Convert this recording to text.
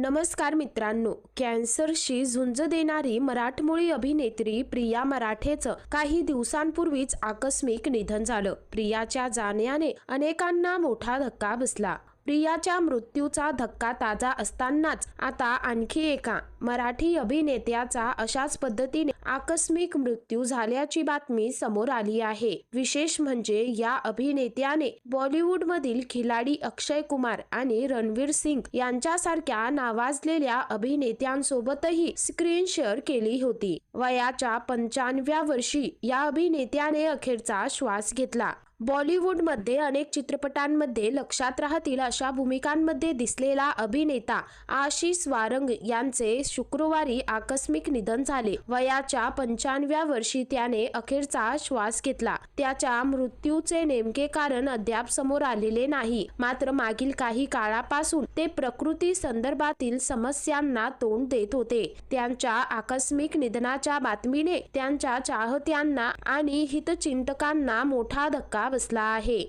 नमस्कार मित्रांनो कॅन्सरशी झुंज देणारी मराठमोळी अभिनेत्री प्रिया मराठेचं काही दिवसांपूर्वीच आकस्मिक निधन झालं. प्रियाच्या जाण्याने अनेकांना मोठा धक्का बसला. प्रियाच्या मृत्यूचा धक्का ताजा असतानाच आता आणखी एका मराठी अभिनेत्याचा अशाच पद्धतीने आकस्मिक मृत्यू झाल्याची बातमी समोर आली आहे. विशेष म्हणजे या अभिनेत्याने बॉलिवूडमधील खिलाडी अक्षय कुमार आणि रणवीर सिंग यांच्यासारख्या नावाजलेल्या अभिनेत्यांसोबतही स्क्रीन शेअर केली होती. वयाच्या पंच्याण्णव्या वर्षी या अभिनेत्याने अखेरचा श्वास घेतला. बॉलिवूडमध्ये अनेक चित्रपटांमध्ये लक्षात राहतील अशा भूमिकांमध्ये दिसलेला अभिनेता आशिष वारंग यांचे शुक्रवारी आकस्मिक निधन झाले. वयाच्या पंच्याण्णव्या वर्षी त्याने अखेरचा श्वास घेतला. त्याच्या मृत्यूचे नेमके कारण अद्याप समोर आलेले नाही. मात्र मागील काही काळापासून ते प्रकृती संदर्भातील समस्यांना तोंड देत होते. त्यांच्या आकस्मिक निधनाच्या बातमीने त्यांच्या चाहत्यांना आणि हितचिंतकांना मोठा धक्का बसला आहे.